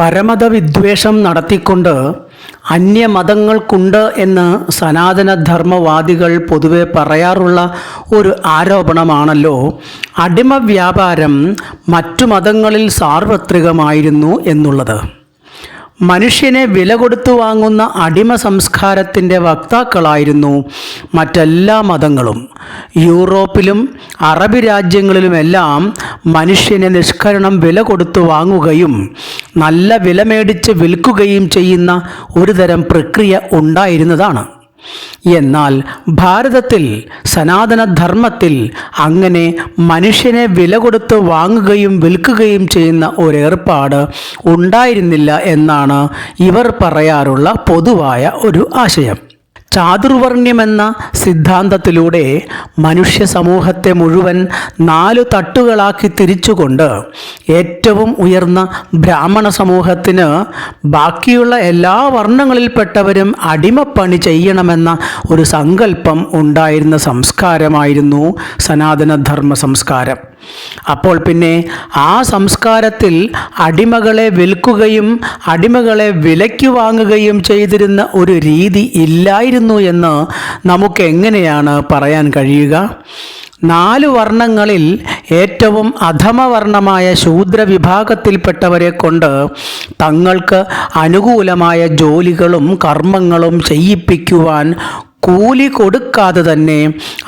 പരമത വിദ്വേഷം നടത്തിക്കൊണ്ട് അന്യമതങ്ങൾക്കുണ്ട് എന്ന് സനാതനധർമ്മവാദികൾ പൊതുവെ പറയാറുള്ള ഒരു ആരോപണമാണല്ലോ. അടിമ വ്യാപാരം മറ്റു മതങ്ങളിൽ സാർവത്രികമായിരുന്നു എന്നുള്ളത്. മനുഷ്യനെ വില കൊടുത്തു വാങ്ങുന്ന അടിമ സംസ്കാരത്തിന്റെ വക്താക്കളായിരുന്നു മറ്റെല്ലാ മതങ്ങളും. യൂറോപ്പിലും അറബ് രാജ്യങ്ങളിലുമെല്ലാം മനുഷ്യനെ നിഷ്കരണം വില കൊടുത്തു വാങ്ങുകയും നല്ല വില മേടിച്ച് വിൽക്കുകയും ചെയ്യുന്ന ഒരുതരം പ്രക്രിയ ഉണ്ടായിരുന്നതാണ്. എന്നാൽ ഭാരതത്തിൽ സനാതനധർമ്മത്തിൽ അങ്ങനെ മനുഷ്യനെ വില കൊടുത്ത് വാങ്ങുകയും വിൽക്കുകയും ചെയ്യുന്ന ഒരേർപ്പാട് ഉണ്ടായിരുന്നില്ല എന്നാണ് ഇവർ പറയാറുള്ള പൊതുവായ ഒരു ആശയം. ചാതുർവർണ്യമെന്ന സിദ്ധാന്തത്തിലൂടെ മനുഷ്യ സമൂഹത്തെ മുഴുവൻ നാലു തട്ടുകളാക്കി തിരിച്ചുകൊണ്ട് ഏറ്റവും ഉയർന്ന ബ്രാഹ്മണ സമൂഹത്തിന് ബാക്കിയുള്ള എല്ലാ വർണങ്ങളിൽപ്പെട്ടവരും അടിമപ്പണി ചെയ്യണമെന്ന ഒരു സങ്കല്പം ഉണ്ടായിരുന്ന സംസ്കാരമായിരുന്നു സനാതനധർമ്മ സംസ്കാരം. അപ്പോൾ പിന്നെ ആ സംസ്കാരത്തിൽ അടിമകളെ വിൽക്കുകയും അടിമകളെ വിലയ്ക്ക് വാങ്ങുകയും ചെയ്തിരുന്ന ഒരു രീതി ഇല്ലായിരുന്നു എന്ന് നമുക്ക് എങ്ങനെയാണ് പറയാൻ കഴിയുക? നാല് വർണങ്ങളിൽ ഏറ്റവും അധമവർണമായ ശൂദ്ര വിഭാഗത്തിൽപ്പെട്ടവരെ കൊണ്ട് തങ്ങൾക്ക് അനുകൂലമായ ജോലികളും കർമ്മങ്ങളും ചെയ്യിപ്പിക്കുവാൻ കൂലി കൊടുക്കാതെ തന്നെ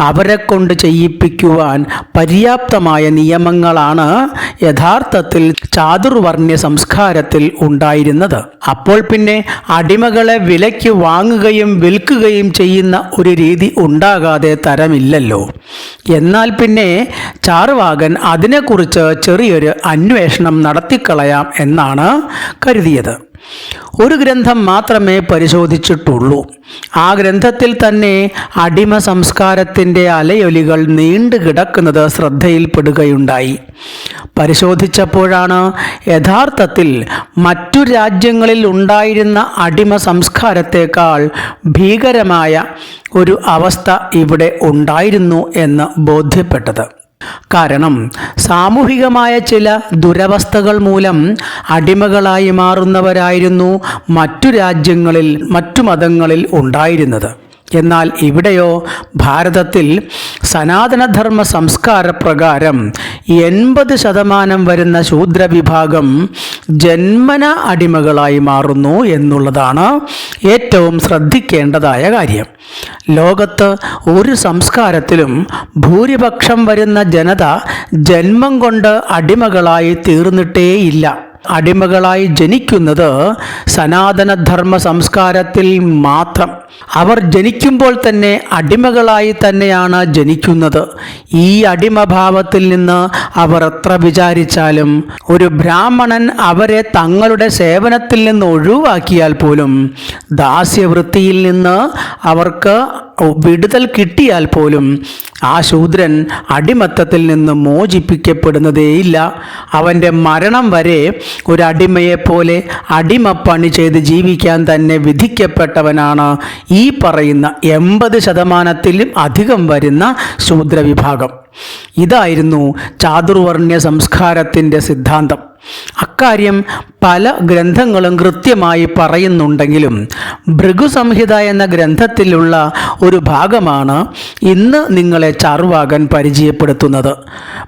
അവരെ കൊണ്ട് ചെയ്യിപ്പിക്കുവാൻ പര്യാപ്തമായ നിയമങ്ങളാണ് യഥാർത്ഥത്തിൽ ചാതുർവർണ്യ സംസ്കാരത്തിൽ ഉണ്ടായിരുന്നത്. അപ്പോൾ പിന്നെ അടിമകളെ വിലയ്ക്ക് വാങ്ങുകയും വിൽക്കുകയും ചെയ്യുന്ന ഒരു രീതി ഉണ്ടാകാതെ തരമില്ലല്ലോ. എന്നാൽ പിന്നെ ചാർവാകൻ അതിനെക്കുറിച്ച് ചെറിയൊരു അന്വേഷണം നടത്തിക്കളയാം എന്നാണ് കരുതിയത്. ഒരു ഗ്രന്ഥം മാത്രമേ പരിശോധിച്ചിട്ടുള്ളൂ. ആ ഗ്രന്ഥത്തിൽ തന്നെ അടിമ സംസ്കാരത്തിന്റെ അലയൊലികൾ നീണ്ടു കിടക്കുന്നത് ശ്രദ്ധയിൽപ്പെടുകയുണ്ടായി. പരിശോധിച്ചപ്പോഴാണ് യഥാർത്ഥത്തിൽ മറ്റു രാജ്യങ്ങളിൽ ഉണ്ടായിരുന്ന അടിമ സംസ്കാരത്തേക്കാൾ ഭീകരമായ ഒരു അവസ്ഥ ഇവിടെ ഉണ്ടായിരുന്നു എന്ന് ബോധ്യപ്പെട്ടത്. കാരണം സാമൂഹികമായ ചില ദുരവസ്ഥകൾ മൂലം അടിമകളായി മാറുന്നവരായിരുന്നു മറ്റു രാജ്യങ്ങളിൽ മറ്റു മതങ്ങളിൽ ഉണ്ടായിരുന്നത്. എന്നാൽ ഇവിടെയോ ഭാരതത്തിൽ സനാതനധർമ്മ സംസ്കാര പ്രകാരം എൺപത് ശതമാനം വരുന്ന ശൂദ്രവിഭാഗം ജന്മന അടിമകളായി മാറുന്നു എന്നുള്ളതാണ് ഏറ്റവും ശ്രദ്ധിക്കേണ്ടതായ കാര്യം. ലോകത്ത് ഒരു സംസ്കാരത്തിലും ഭൂരിപക്ഷം വരുന്ന ജനത ജന്മം കൊണ്ട് അടിമകളായി തീർന്നിട്ടേയില്ല. അടിമകളായി ജനിക്കുന്നത് സനാതനധർമ്മ സംസ്കാരത്തിൽ മാത്രം. അവർ ജനിക്കുമ്പോൾ തന്നെ അടിമകളായി തന്നെയാണ് ജനിക്കുന്നത്. ഈ അടിമഭാവത്തിൽ നിന്ന് അവർ എത്ര വിചാരിച്ചാലും ഒരു ബ്രാഹ്മണൻ അവരെ തങ്ങളുടെ സേവനത്തിൽ നിന്ന് ഒഴിവാക്കിയാൽ പോലും ദാസ്യവൃത്തിയിൽ നിന്ന് അവർക്ക് വിടുതൽ കിട്ടിയാൽ പോലും ആ ശൂദ്രൻ അടിമത്തത്തിൽ നിന്ന് മോചിപ്പിക്കപ്പെടുന്നതേയില്ല. അവന്റെ മരണം വരെ ഒരടിമയെപ്പോലെ പണി ചെയ്ത് ജീവിക്കാൻ തന്നെ വിധിക്കപ്പെട്ടവനാണ് ഈ പറയുന്ന എൺപത് ശതമാനത്തിലും അധികം വരുന്ന ശൂദ്രവിഭാഗം. ഇതായിരുന്നു ചാതുർവർണ്യ സംസ്കാരത്തിന്റെ സിദ്ധാന്തം. അക്കാര്യം പല ഗ്രന്ഥങ്ങളും കൃത്യമായി പറയുന്നുണ്ടെങ്കിലും ഭൃഗുസംഹിത എന്ന ഗ്രന്ഥത്തിലുള്ള ഒരു ഭാഗമാണ് ഇന്ന് നിങ്ങളെ ചാർവാകൻ പരിചയപ്പെടുത്തുന്നത്.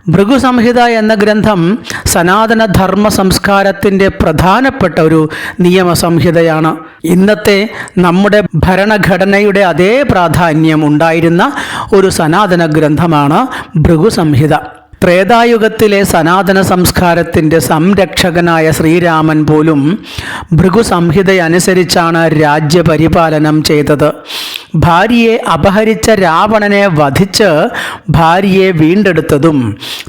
ഭൃഗുസംഹിത എന്ന ഗ്രന്ഥം സനാതന ധർമ്മ സംസ്കാരത്തിന്റെ പ്രധാനപ്പെട്ട ഒരു നിയമസംഹിതയാണ്. ഇന്നത്തെ നമ്മുടെ ഭരണഘടനയുടെ അതേ പ്രാധാന്യം ഉണ്ടായിരുന്ന ഒരു സനാതന ഗ്രന്ഥമാണ് ഭൃഗുസംഹിത. ത്രേതായുഗത്തിലെ സനാതന സംസ്കാരത്തിന്റെ സംരക്ഷകനായ ശ്രീരാമൻ പോലും ഭൃഗുസംഹിതയനുസരിച്ചാണ് രാജ്യപരിപാലനം ചെയ്തത്. ഭാര്യയെ അപഹരിച്ച രാവണനെ വധിച്ച് ഭാര്യയെ വീണ്ടെടുത്തതും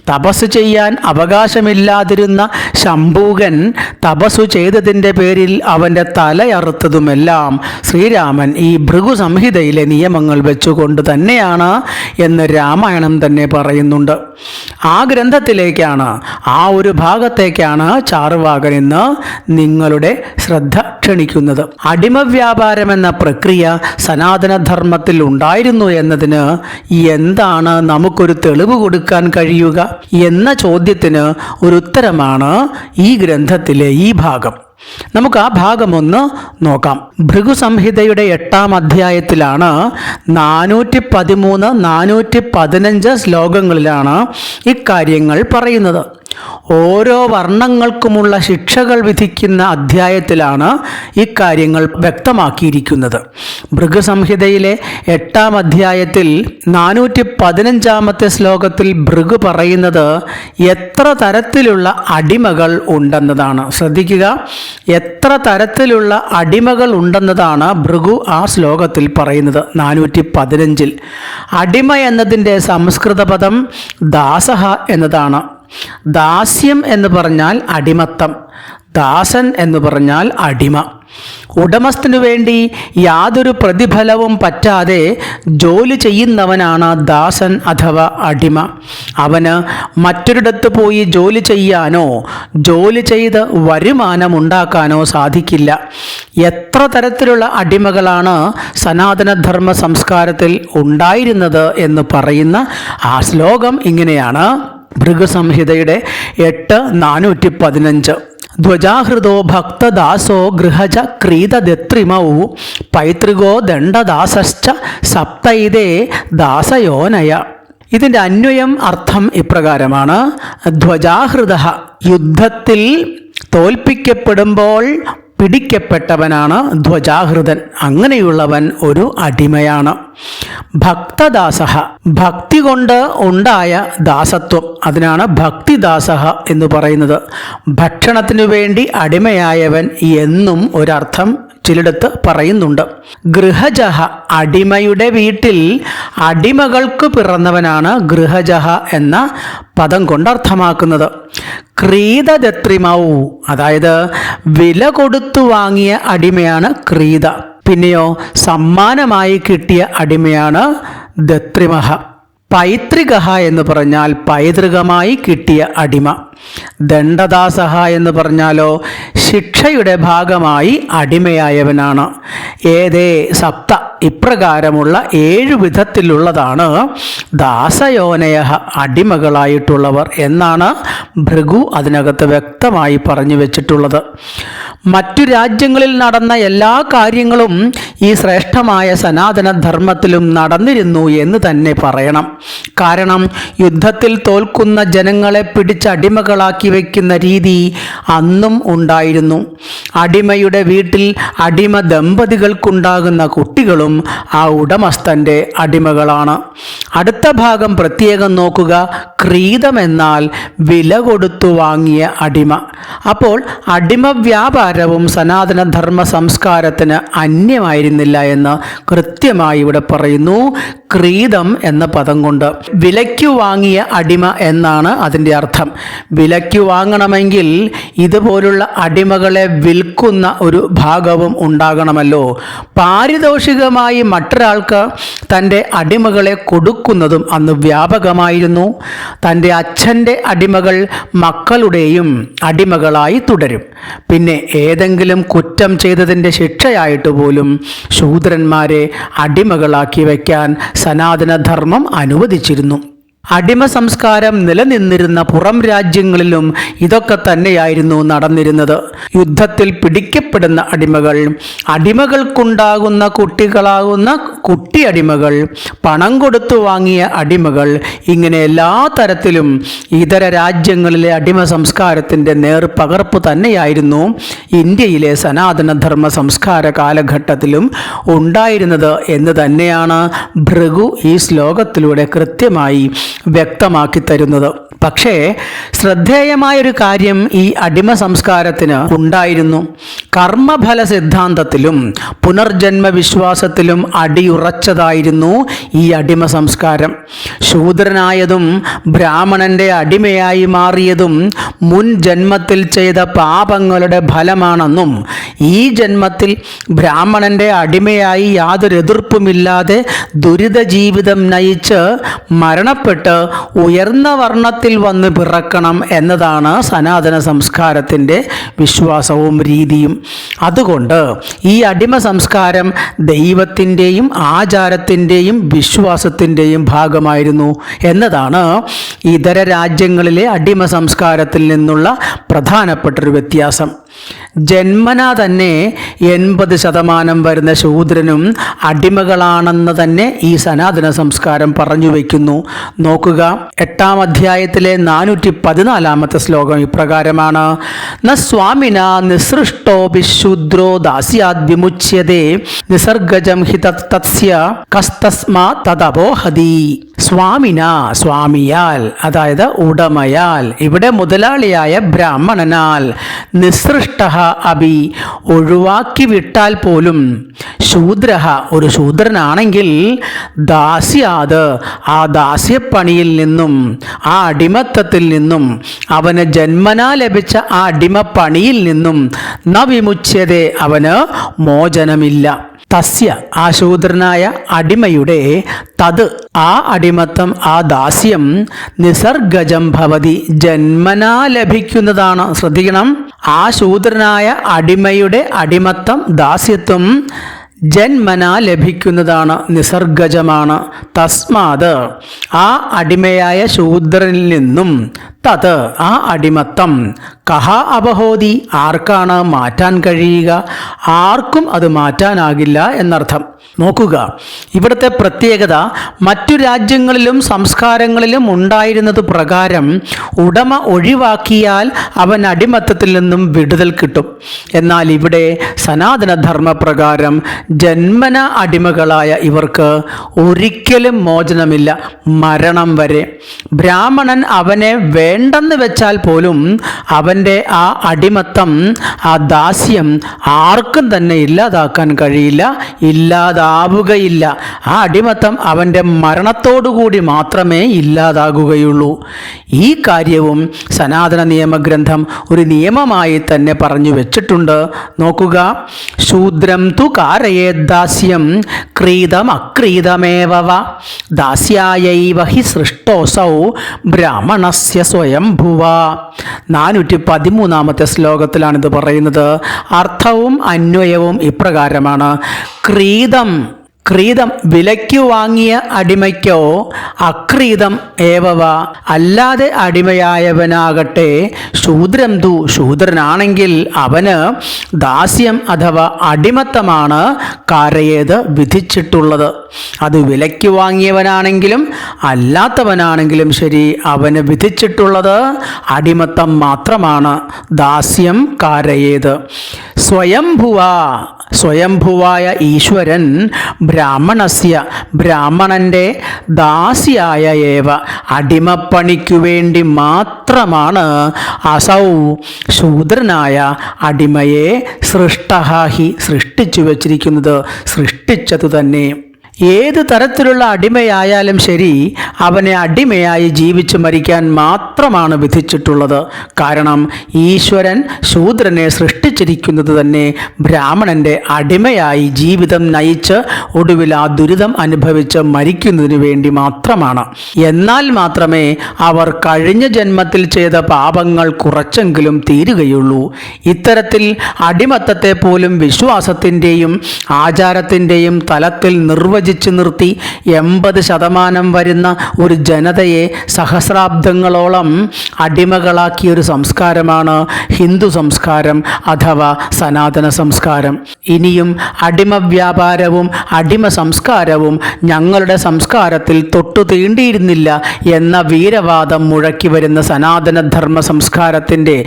തപസ് ചെയ്യാൻ അവകാശമില്ലാതിരുന്ന ശംഭൂകൻ തപസ്സു ചെയ്തതിന്റെ പേരിൽ അവന്റെ തലയറുത്തതുമെല്ലാം ശ്രീരാമൻ ഈ ഭൃഗു സംഹിതയിലെ നിയമങ്ങൾ വെച്ചുകൊണ്ട് തന്നെയാണ് എന്ന് രാമായണം തന്നെ പറയുന്നുണ്ട്. ആ ഗ്രന്ഥത്തിലേക്കാണ് ആ ഒരു ഭാഗത്തേക്കാണ് ചാറുവാകൻ ഇന്ന് നിങ്ങളുടെ ശ്രദ്ധ ക്ഷണിക്കുന്നത്. അടിമ വ്യാപാരം എന്ന പ്രക്രിയ സനാതനധർമ്മത്തിൽ ഉണ്ടായിരുന്നു എന്നതിന് എന്താണ് നമുക്കൊരു തെളിവ് കൊടുക്കാൻ കഴിയുക എന്ന ചോദ്യത്തിന് ഒരു ഉത്തരമാണ് ഈ ഗ്രന്ഥത്തിലെ ഈ ഭാഗം. നമുക്ക് ആ ഭാഗമൊന്ന് നോക്കാം. ഭൃഗുസംഹിതയുടെ എട്ടാം അധ്യായത്തിലാണ് നാനൂറ്റി പതിമൂന്ന് നാനൂറ്റി പതിനഞ്ച് ശ്ലോകങ്ങളിലാണ് ഇക്കാര്യങ്ങൾ പറയുന്നത്. ഓരോ വർണങ്ങൾക്കുമുള്ള ശിക്ഷകൾ വിധിക്കുന്ന അധ്യായത്തിലാണ് ഇക്കാര്യങ്ങൾ വ്യക്തമാക്കിയിരിക്കുന്നത്. ഭൃഗുസംഹിതയിലെ എട്ടാം അധ്യായത്തിൽ നാനൂറ്റി പതിനഞ്ചാമത്തെ ശ്ലോകത്തിൽ ഭൃഗു പറയുന്നത് എത്ര തരത്തിലുള്ള അടിമകൾ ഉണ്ടെന്നതാണ്. ശ്രദ്ധിക്കുക എത്ര തരത്തിലുള്ള അടിമകൾ ഉണ്ടെന്നതാണ് ഭൃഗു ആ ശ്ലോകത്തിൽ പറയുന്നത് നാനൂറ്റി പതിനഞ്ചിൽ അടിമ എന്നതിന്റെ സംസ്കൃത പദം ദാസഹ എന്നതാണ്. ദാസ്യം എന്ന് പറഞ്ഞാൽ അടിമത്തം. ദാസൻ എന്ന് പറഞ്ഞാൽ അടിമ. ഉടമസ്ഥനു വേണ്ടി യാതൊരു പ്രതിഫലവും പറ്റാതെ ജോലി ചെയ്യുന്നവനാണ് ദാസൻ അഥവാ അടിമ. അവന് മറ്റൊരിടത്ത് പോയി ജോലി ചെയ്യാനോ ജോലി ചെയ്ത് വരുമാനമുണ്ടാക്കാനോ സാധിക്കില്ല. എത്ര തരത്തിലുള്ള അടിമകളാണ് സനാതനധർമ്മ സംസ്കാരത്തിൽ ഉണ്ടായിരുന്നത് എന്ന് പറയുന്ന ആ ശ്ലോകം ഇങ്ങനെയാണ്. ഭൃഗസംഹിതയുടെ എട്ട് നാനൂറ്റി പതിനഞ്ച് ധ്വജാഹൃതോ ഭക്തദാസോ ഗൃഹജ ക്രീതദത്രിമൗ പൈതൃകോ ദണ്ഡദാസശ്ച സപ്തൈതേ ദാസയോനയ. ഇതിന്റെ അന്വയം അർത്ഥം ഇപ്രകാരമാണ്. ധ്വജാഹൃത യുദ്ധത്തിൽ തോൽപ്പിക്കപ്പെടുമ്പോൾ പിടിക്കപ്പെട്ടവനാണ് ധ്വജാഹൃതൻ. അങ്ങനെയുള്ളവൻ ഒരു അടിമയാണ്. ഭക്തദാസഹ. ഭക്തി കൊണ്ട് ഉണ്ടായ ദാസത്വം. അതിനാണ് ഭക്തിദാസഹ എന്ന് പറയുന്നത്. ഭക്ഷണത്തിനു വേണ്ടി അടിമയായവൻ എന്നും ഒരർത്ഥം ചിലയിടത്ത് പറയുന്നുണ്ട് ഗൃഹജഹ അടിമയുടെ വീട്ടിൽ അടിമകൾക്ക് പിറന്നവനാണ് ഗൃഹജഹ എന്ന പദം കൊണ്ട് അർത്ഥമാക്കുന്നത്. ക്രീതദത്രിമാവു അതായത് വില കൊടുത്തു വാങ്ങിയ അടിമയാണ് ക്രീത. പിന്നെയോ സമ്മാനമായി കിട്ടിയ അടിമയാണ് ദത്രിമഹ പൈതൃകഹ എന്ന് പറഞ്ഞാൽ പൈതൃകമായി കിട്ടിയ അടിമ. ദണ്ഡദാസഹ എന്ന് പറഞ്ഞാലോ ശിക്ഷയുടെ ഭാഗമായി അടിമയായവനാണ്. ഏതേ സപ്ത ഇപ്രകാരമുള്ള ഏഴു വിധത്തിലുള്ളതാണ് ദാസയോനയ അടിമകളായിട്ടുള്ളവർ എന്നാണ് ഭൃഗു അതിനകത്ത് വ്യക്തമായി പറഞ്ഞു വെച്ചിട്ടുള്ളത്. മറ്റു രാജ്യങ്ങളിൽ നടന്ന എല്ലാ കാര്യങ്ങളും ഈ ശ്രേഷ്ഠമായ സനാതന ധർമ്മത്തിലും നടന്നിരുന്നു എന്ന് തന്നെ പറയണം. കാരണം യുദ്ധത്തിൽ തോൽക്കുന്ന ജനങ്ങളെ പിടിച്ച് അടിമകളാക്കി വയ്ക്കുന്ന രീതി അന്നും ഉണ്ടായിരുന്നു. അടിമയുടെ വീട്ടിൽ അടിമ ദമ്പതികൾക്കുണ്ടാകുന്ന കുട്ടികളും ആ ഉടമസ്ഥന്റെ അടിമകളാണ്. അടുത്ത ഭാഗം പ്രത്യേകം നോക്കുക. ക്രീതം എന്നാൽ വില കൊടുത്തു വാങ്ങിയ അടിമ. അപ്പോൾ അടിമ വ്യാപാരവും സനാതന ധർമ്മ സംസ്കാരത്തിന് അന്യമായിരുന്നില്ല എന്ന് കൃത്യമായി ഇവിടെ പറയുന്നു. ക്രീതം എന്ന പദം കൊണ്ട് വിലയ്ക്ക് വാങ്ങിയ അടിമ എന്നാണ് അതിന്റെ അർത്ഥം. വിലയ്ക്ക് വാങ്ങണമെങ്കിൽ ഇതുപോലുള്ള അടിമകളെ വിൽക്കുന്ന ഒരു ഭാഗവും ഉണ്ടാകണമല്ലോ. പാരിതോഷികമായി മറ്റൊരാൾക്ക് തന്റെ അടിമകളെ കൊടുക്കുന്നതും അന്ന് വ്യാപകമായിരുന്നു. തന്റെ അച്ഛന്റെ അടിമകൾ മക്കളുടെയും അടിമകളായി തുടരും. പിന്നെ ഏതെങ്കിലും കുറ്റം ചെയ്തതിന്റെ ശിക്ഷയായിട്ട് പോലും ശൂദ്രന്മാരെ അടിമകളാക്കി വയ്ക്കാൻ സനാതനധർമ്മം അനുവദിച്ചിരുന്നു. അടിമ സംസ്കാരം നിലനിന്നിരുന്ന പുറം രാജ്യങ്ങളിലും ഇതൊക്കെ തന്നെയായിരുന്നു നടന്നിരുന്നത്. യുദ്ധത്തിൽ പിടിക്കപ്പെടുന്ന അടിമകൾ അടിമകൾക്കുണ്ടാകുന്ന കുട്ടികളാകുന്ന കുട്ടി അടിമകൾ പണം കൊടുത്തു വാങ്ങിയ അടിമകൾ ഇങ്ങനെ എല്ലാ തരത്തിലും ഇതര രാജ്യങ്ങളിലെ അടിമ സംസ്കാരത്തിന്റെ നേർപകർപ്പ് തന്നെയായിരുന്നു ഇന്ത്യയിലെ സനാതനധർമ്മ സംസ്കാര കാലഘട്ടത്തിലും ഉണ്ടായിരുന്നത് എന്ന് തന്നെയാണ് ഭൃഗു ഈ ശ്ലോകത്തിലൂടെ കൃത്യമായി വ്യക്തമാക്കി തരുന്നത്. പക്ഷേ ശ്രദ്ധേയമായൊരു കാര്യം ഈ അടിമ സംസ്കാരത്തിന് ഉണ്ടായിരുന്നു. കർമ്മഫല സിദ്ധാന്തത്തിലും പുനർജന്മ വിശ്വാസത്തിലും അടിയുറച്ചതായിരുന്നു ഈ അടിമ സംസ്കാരം. ശൂദ്രനായതും ബ്രാഹ്മണന്റെ അടിമയായി മാറിയതും മുൻ ജന്മത്തിൽ ചെയ്ത പാപങ്ങളുടെ ഫലമാണെന്നും ഈ ജന്മത്തിൽ ബ്രാഹ്മണന്റെ അടിമയായി യാതൊരു എതിർപ്പുമില്ലാതെ ദുരിത ജീവിതം നയിച്ച് മരണപ്പെട്ട് ഉയർന്ന വർണത്തിൽ വന്ന് പിറക്കണം എന്നതാണ് സനാതന സംസ്കാരത്തിന്റെ വിശ്വാസവും രീതിയും. അതുകൊണ്ട് ഈ അടിമ സംസ്കാരം ദൈവത്തിന്റെയും ആചാരത്തിന്റെയും വിശ്വാസത്തിന്റെയും ഭാഗമായിരുന്നു എന്നതാണ് ഇതര രാജ്യങ്ങളിലെ അടിമ സംസ്കാരത്തിൽ നിന്നുള്ള പ്രധാനപ്പെട്ടൊരു വ്യത്യാസം. ജന്മനാ തന്നെ എൺപത് ശതമാനം വരുന്ന ശൂദ്രനും അടിമകളാണെന്ന് തന്നെ ഈ സനാതന സംസ്കാരം പറഞ്ഞു വയ്ക്കുന്നു നോക്കുക എട്ടാം അധ്യായത്തിലെ നാനൂറ്റി പതിനാലാമത്തെ ശ്ലോകം ഇപ്രകാരമാണ്. ന സ്വാമിന നിസൃഷ്ടോ വിശൂദ്രോ ദാസ്യാദ് വിമുച്യതേ നിസർഗജം ഹി കസ്തസ്മാ തദപോഹതി സ്വാമിന സ്വാമിയാൽ അതായത് ഉടമയാൽ. ഇവിടെ മുതലാളിയായ ബ്രാഹ്മണനാൽ നിസൃഷ്ട അഭി ഒഴിവാക്കി വിട്ടാൽ പോലും ശൂദ്ര ഒരു ശൂദ്രനാണെങ്കിൽ ദാസ്യാത് ആ ദാസ്യപ്പണിയിൽ നിന്നും ആ അടിമത്തത്തിൽ നിന്നും അവന് ജന്മനാ ലഭിച്ച ആ അടിമപ്പണിയിൽ നിന്നും ന വിമുച്യതേ അവന് മോചനമില്ല. തസ്യ ആശൂദ്രനായ ശൂദ്രനായ അടിമയുടെ തത് ആ അടിമത്തം ആ ദാസ്യം നിസർഗജം ഭവതി ജന്മനാ ലഭിക്കുന്നതാണ്. ശ്രദ്ധിക്കണം. ആ ശൂദ്രനായ അടിമയുടെ അടിമത്തം ദാസ്യത്വം ജന്മനാ ലഭിക്കുന്നതാണ്. നിസർഗജമാണ്. തസ്മാത് ആ അടിമയായ ശൂദ്രനിൽ നിന്നും തത് ആ അടിമത്തം. കഹ അപഹോതി ആർക്കാണ് മാറ്റാൻ കഴിയുക? ആർക്കും അത് മാറ്റാനാകില്ല എന്നർത്ഥം. നോക്കുക ഇവിടുത്തെ പ്രത്യേകത മറ്റു രാജ്യങ്ങളിലും സംസ്കാരങ്ങളിലും ഉണ്ടായിരുന്നത് പ്രകാരം ഉടമ ഒഴിവാക്കിയാൽ അവൻ അടിമത്തത്തിൽ നിന്നും വിടുതൽ കിട്ടും. എന്നാൽ ഇവിടെ സനാതനധർമ്മ പ്രകാരം ജന്മന അടിമകളായ ഇവർക്ക് ഒരിക്കലും മോചനമില്ല. മരണം വരെ. ബ്രാഹ്മണൻ അവനെ വേണ്ടെന്ന് വെച്ചാൽ പോലും അവന്റെ ആ അടിമത്തം ആ ദാസ്യം ആർക്കും തന്നെ ഇല്ലാതാക്കാൻ കഴിയില്ല ഇല്ലാതാവുകയില്ല. ആ അടിമത്തം അവന്റെ മരണത്തോടുകൂടി മാത്രമേ ഇല്ലാതാകുകയുള്ളൂ. ഈ കാര്യവും സനാതന നിയമഗ്രന്ഥം ഒരു നിയമമായി തന്നെ പറഞ്ഞു വെച്ചിട്ടുണ്ട്. നോക്കുക. ശൂദ്രം തു കാരയേദാസ്യം ക്രീതം അക്രീതമേവ ദാസ്യായൈവ ഹി സൃഷ്ടോസൗ ബ്രാഹ്മണസ്യ സ്വയംഭുവ നാനൂറ്റി പതിമൂന്നാമത്തെ ശ്ലോകത്തിലാണിത് പറയുന്നത്. അർത്ഥവും അന്വയവും ഇപ്രകാരമാണ്. ക്രീതം ക്രീതം വിലയ്ക്ക് വാങ്ങിയ അടിമയ്ക്കോ അക്രീതം ഏവവ? അല്ലാതെ അടിമയായവനാകട്ടെ. ശൂദ്രം തു ശൂദ്രനാണെങ്കിൽ അവന് ദാസ്യം അഥവാ അടിമത്തമാണ് കാരയേത് വിധിച്ചിട്ടുള്ളത്. അത് വിലയ്ക്ക് വാങ്ങിയവനാണെങ്കിലും അല്ലാത്തവനാണെങ്കിലും ശരി അവന് വിധിച്ചിട്ടുള്ളത് അടിമത്തം മാത്രമാണ്. ദാസ്യം കാരയേത്. സ്വയംഭുവ. സ്വയംഭുവായ ഈശ്വരൻ ബ്രാഹ്മണസ്യ ബ്രാഹ്മണന്റെ ദാസിയായ ഏവ അടിമപ്പണിക്കു വേണ്ടി മാത്രമാണ് അസൗ ശൂദ്രനായ അടിമയെ സൃഷ്ടഹാഹി സൃഷ്ടിച്ചു വച്ചിരിക്കുന്നത്. സൃഷ്ടിച്ചതു തന്നെ. ഏത് തരത്തിലുള്ള അടിമയായാലും ശരി അവനെ അടിമയായി ജീവിച്ചു മരിക്കാൻ മാത്രമാണ് വിധിച്ചിട്ടുള്ളത്. കാരണം ഈശ്വരൻ ശൂദ്രനെ സൃഷ്ടിച്ചിരിക്കുന്നത് തന്നെ ബ്രാഹ്മണന്റെ അടിമയായി ജീവിതം നയിച്ച് ഒടുവിൽ ആ ദുരിതം അനുഭവിച്ച് മരിക്കുന്നതിന് വേണ്ടി മാത്രമാണ്. എന്നാൽ മാത്രമേ അവർ കഴിഞ്ഞ ജന്മത്തിൽ ചെയ്ത പാപങ്ങൾ കുറച്ചെങ്കിലും തീരുകയുള്ളൂ. ഇത്തരത്തിൽ അടിമത്തത്തെ പോലും വിശ്വാസത്തിന്റെയും ആചാരത്തിന്റെയും തലത്തിൽ നിർവചിച്ച് നിർത്തി എൺപത് ശതമാനം വരുന്ന ഒരു ജനതയെ സഹസ്രാബ്ദങ്ങളോളം അടിമകളാക്കിയ ഒരു സംസ്കാരമാണ് ഹിന്ദു സംസ്കാരം അഥവാ സനാതന സംസ്കാരം. ഇനിയും അടിമ വ്യാപാരവും അടിമ സംസ്കാരവും ഞങ്ങളുടെ സംസ്കാരത്തിൽ തൊട്ടു തീണ്ടിയിരുന്നില്ല എന്ന വീരവാദം മുഴക്കി വരുന്ന സനാതന ധർമ്മ സംസ്കാരത്തിന്റെ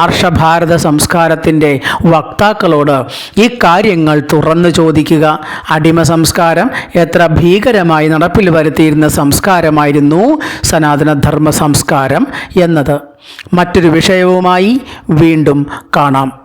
ആർഷഭാരത സംസ്കാരത്തിന്റെ വക്താക്കളോട് ഈ കാര്യങ്ങൾ തുറന്നു ചോദിക്കുക. അടിമ സംസ്കാരം എത്ര ഭീകരമായി നടപ്പിൽ വരുത്തിയിരുന്ന സംസ്കാരമായിരുന്നു സനാതനധർമ്മ സംസ്കാരം എന്നത്. മറ്റൊരു വിഷയവുമായി വീണ്ടും കാണാം.